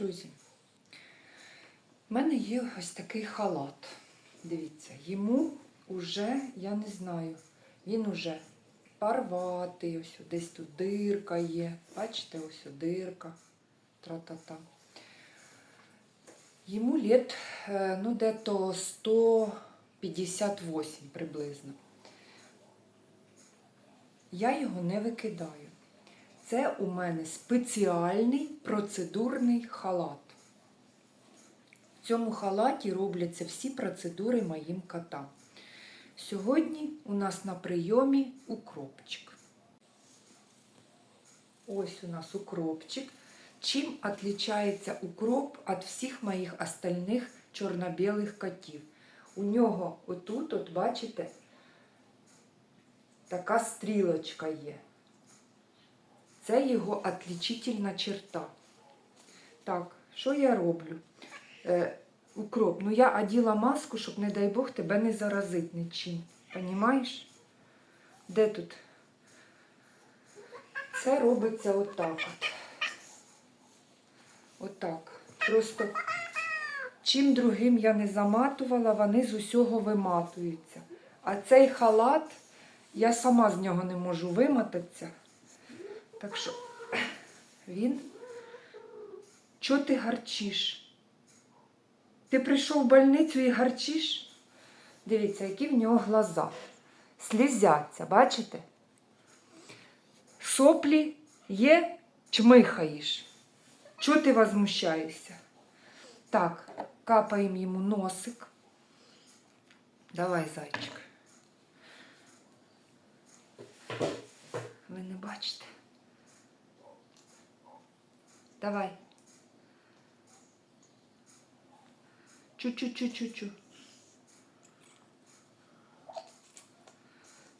Друзі, в мене є ось такий халат. Дивіться, йому уже, я не знаю, він уже парватий, ось десь тут дирка є. Бачите, ось дирка. Тра-та-та. Йому літ, е, ну, де-то 158 приблизно. Я його не викидаю. Це у мене спеціальний процедурний халат. В цьому халаті робляться всі процедури моїм котам. Сьогодні у нас на прийомі укропчик. Ось у нас укропчик. Чим відрізняється укроп від всіх моїх остальних чорно-білих котів? У нього отут, от бачите, така стрілочка є. Це його отличительна черта. Так, що я роблю? Е, укроп. Ну я оділа маску, щоб, не дай Бог, тебе не заразить нічим. Понімаєш? Де тут? Це робиться отак от. Отак. Просто чим другим я не заматувала, вони з усього виматуються. А цей халат, я сама з нього не можу вимотатися. Так що він. Чого ти гарчиш? Ти прийшов в больницю і гарчиш? Дивіться, які в нього глаза. Слізяться, бачите? Соплі є, чмихаєш. Чого ти возмущаєшся? Так, капаємо йому носик. Давай, зайчик. Ви не бачите? Давай. Чу-чу-чу-чу-чу.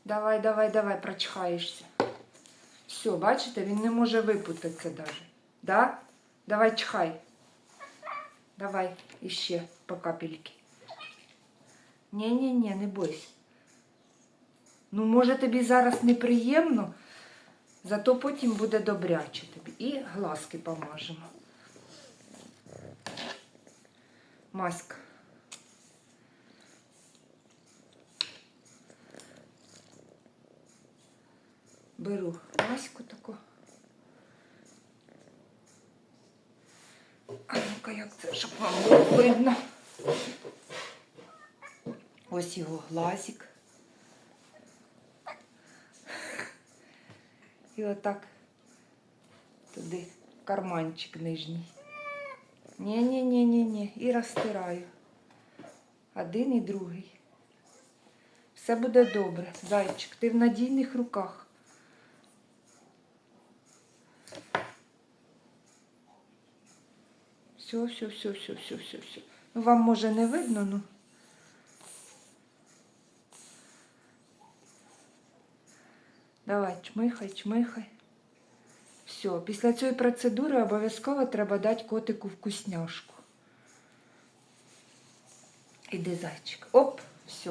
Давай, давай, давай, прочхаєшся. Все, бачите, він не може випутатися даже. Да? Давай чхай. Давай, іще по капельки. Ні-ні-ні, не бойся. Ну, може, тобі зараз неприємно, зато потім буде добряче тобі. І глазки помажемо. Маська. Беру маську таку. А ну-ка, як це, щоб вам було видно. Ось його глазик. І отак туди карманчик нижній. Ні-ні-ні-ні-ні. І розтираю. Один і другий. Все буде добре. Зайчик, ти в надійних руках. Все, все, все, все, все, все, все. Ну, вам може не видно, ну. Давай, чмихай, чмихай. Все, після цієї процедури обов'язково треба дати котику вкусняшку. Іди, зайчик. Оп, все.